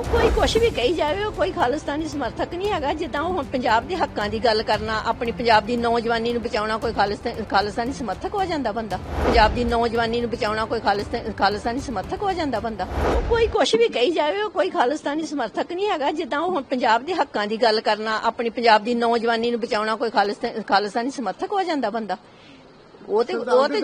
ਉਹ ਕੋਈ ਕੁਛ ਵੀ ਕਹੀ ਜਾਵੇ ਉਹ ਕੋਈ ਖਾਲਿਸਤਾਨੀ ਸਮਰਥਕ ਨਹੀਂ ਹੈਗਾ। ਜਿੱਦਾਂ ਉਹ ਹੁਣ ਪੰਜਾਬ ਦੇ ਹੱਕਾਂ ਦੀ ਗੱਲ ਕਰਨਾ ਆਪਣੀ ਪੰਜਾਬ ਦੀ ਨੌਜਵਾਨੀ ਨੂੰ ਬਚਾਉਣਾ ਕੋਈ ਖਾਲਿਸਤਾਨ ਖਾਲਿਸਤਾਨੀ ਸਮਰਥਕ ਹੋ ਜਾਂਦਾ ਬੰਦਾ? ਪੰਜਾਬ ਦੀ ਨੌਜਵਾਨੀ ਨੂੰ ਬਚਾਉਣਾ ਕੋਈ ਖਾਲਿਸਤਾਨ ਖਾਲਿਸਤਾਨੀ ਸਮਰਥਕ ਹੋ ਜਾਂਦਾ ਬੰਦਾ? ਉਹ ਕੋਈ ਕੁਛ ਵੀ ਕਹੀ ਜਾਵੇ ਉਹ ਕੋਈ ਖਾਲਿਸਤਾਨੀ ਸਮਰਥਕ ਨਹੀਂ ਹੈਗਾ। ਜਿੱਦਾਂ ਉਹ ਹੁਣ ਪੰਜਾਬ ਦੇ ਹੱਕਾਂ ਦੀ ਗੱਲ ਕਰਨਾ ਆਪਣੀ ਪੰਜਾਬ ਦੀ ਨੌਜਵਾਨੀ ਨੂੰ ਬਚਾਉਣਾ ਕੋਈ ਖਾਲਿਸਤਾਨ ਖਾਲਿਸਤਾਨੀ ਸਮਰਥਕ ਹੋ ਜਾਂਦਾ ਬੰਦਾ? ਉਹ ਤੇ ਉਹ ਤੇ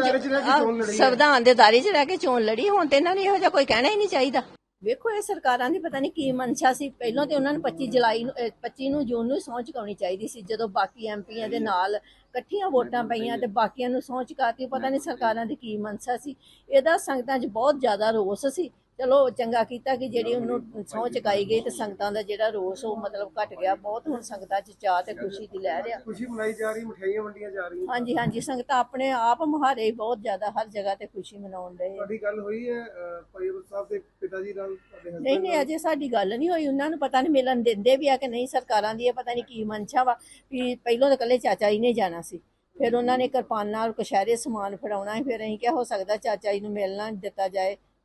ਸੰਵਿਧਾਨ ਦੇ ਦਾਇਰੇ 'ਚ ਰਹਿ ਕੇ ਚੋਣ ਲੜੀ ਹੁਣ ਤੇ ਇਹਨਾਂ ਨੇ ਇਹੋ ਜਿਹਾ ਕੋਈ ਕਹਿਣਾ ਹੀ ਨਹੀਂ ਚਾਹੀਦਾ। ਵੇਖੋ, ਇਹ ਸਰਕਾਰਾਂ ਦੀ ਪਤਾ ਨਹੀਂ ਕੀ ਮਨਸ਼ਾ ਸੀ। ਪਹਿਲਾਂ ਤੇ ਉਹਨਾਂ ਨੂੰ 25 ਜੁਲਾਈ ਨੂੰ, ਅਹ 25 ਨੂੰ ਜੂਨ ਨੂੰ ਸਹੁੰ ਚੁਕਾਉਣੀ ਚਾਹੀਦੀ ਸੀ, ਜਦੋਂ ਬਾਕੀ ਐਮਪੀਆਂ ਦੇ ਨਾਲ ਇਕੱਠੀਆਂ ਵੋਟਾਂ ਪਈਆਂ ਤੇ ਬਾਕੀਆਂ ਨੂੰ ਸਹੁੰ ਚੁਕਾਤੀ, ਪਤਾ ਨਹੀਂ ਸਰਕਾਰਾਂ ਦੀ ਕੀ ਮਨਸ਼ਾ ਸੀ। ਇਹਦਾ ਸੰਗਤਾਂ 'ਚ ਬਹੁਤ ਜ਼ਿਆਦਾ ਰੋਸ ਸੀ। ਚਲੋ ਚੰਗਾ ਕੀਤਾ ਕਿ ਜਿਹੜੀ ਉਹਨੂੰ ਸਹੁੰ ਚੁਕਾਈ ਗਈ ਤੇ ਸੰਗਤਾਂ ਦਾ ਜਿਹੜਾ ਰੋਸ ਉਹ ਮਤਲਬ ਘਟ ਗਿਆ। ਬਹੁਤ ਹੁਣ ਸੰਗਤਾਂ 'ਚ ਚਾਹ ਤੇ ਖੁਸ਼ੀ ਦੀ ਲਹਿਰ ਆ। ਖੁਸ਼ੀ ਮਨਾਈ ਜਾ ਰਹੀ ਮਠਿਆਈਆਂ ਵੰਡੀਆਂ ਜਾ ਰਹੀਆਂ। ਹਾਂਜੀ ਹਾਂਜੀ ਸੰਗਤਾਂ ਆਪਣੇ ਆਪ ਮੁਹਾਰੇ ਬਹੁਤ ਜ਼ਿਆਦਾ ਹਰ ਜਗ੍ਹਾ ਤੇ ਖੁਸ਼ੀ ਮਨਾਉਣ ਦੇ ਤੁਹਾਡੀ ਗੱਲ ਹੋਈ ਹੈ ਭਾਈ ਸਾਹਿਬ ਦੇ ਪਿਤਾ ਜੀ ਨਾਲ ਤੁਹਾਡੇ ਨਹੀਂ ਨਹੀਂ ਅਜੇ ਸਾਡੀ ਗੱਲ ਨਹੀਂ ਹੋਈ। ਉਹਨਾਂ ਨੂੰ ਪਤਾ ਨਹੀਂ ਮਿਲਣ ਦਿੰਦੇ ਵੀ ਆ ਕਿ ਨਹੀਂ ਸਰਕਾਰਾਂ ਦੀ ਇਹ ਪਤਾ ਨਹੀਂ ਕੀ ਮਨਸ਼ਾ ਵਾ ਵੀ ਪਹਿਲਾਂ ਤਾਂ ਇਕੱਲੇ ਚਾਚਾ ਜੀ ਨੇ ਜਾਣਾ ਸੀ। ਫਿਰ ਉਹਨਾਂ ਨੇ ਕਿਰਪਾਨਾਂ ਔਰ ਕਸ਼ਹਿਰੇ ਸਮਾਨ ਫੜਾਉਣਾ ਫਿਰ ਅਸੀਂ ਕਿਹਾ ਹੋ ਸਕਦਾ ਚਾਚਾ ਜੀ ਨੂੰ ਮਿਲਣਾ ਦਿੱਤਾ ਜਾਏ।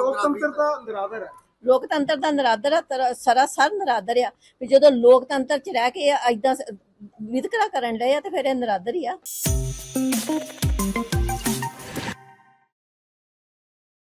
ਲੋਕਤੰਤਰ ਦਾ ਨਿਰਾਦਰ ਹੈ। ਲੋਕਤੰਤਰ ਦਾ ਨਿਰਾਦਰ ਆ ਸਰਾਸਰ ਨਿਰਾਦਰ ਆ। ਵੀ ਜਦੋਂ ਲੋਕਤੰਤਰ ਚ ਰਹਿ ਕੇ ਐਦਾਂ ਵਿਤਕਰਾ ਕਰਨ ਲਏ ਆ ਤੇ ਫਿਰ ਇਹ ਨਿਰਾਦਰ ਹੀ ਆ।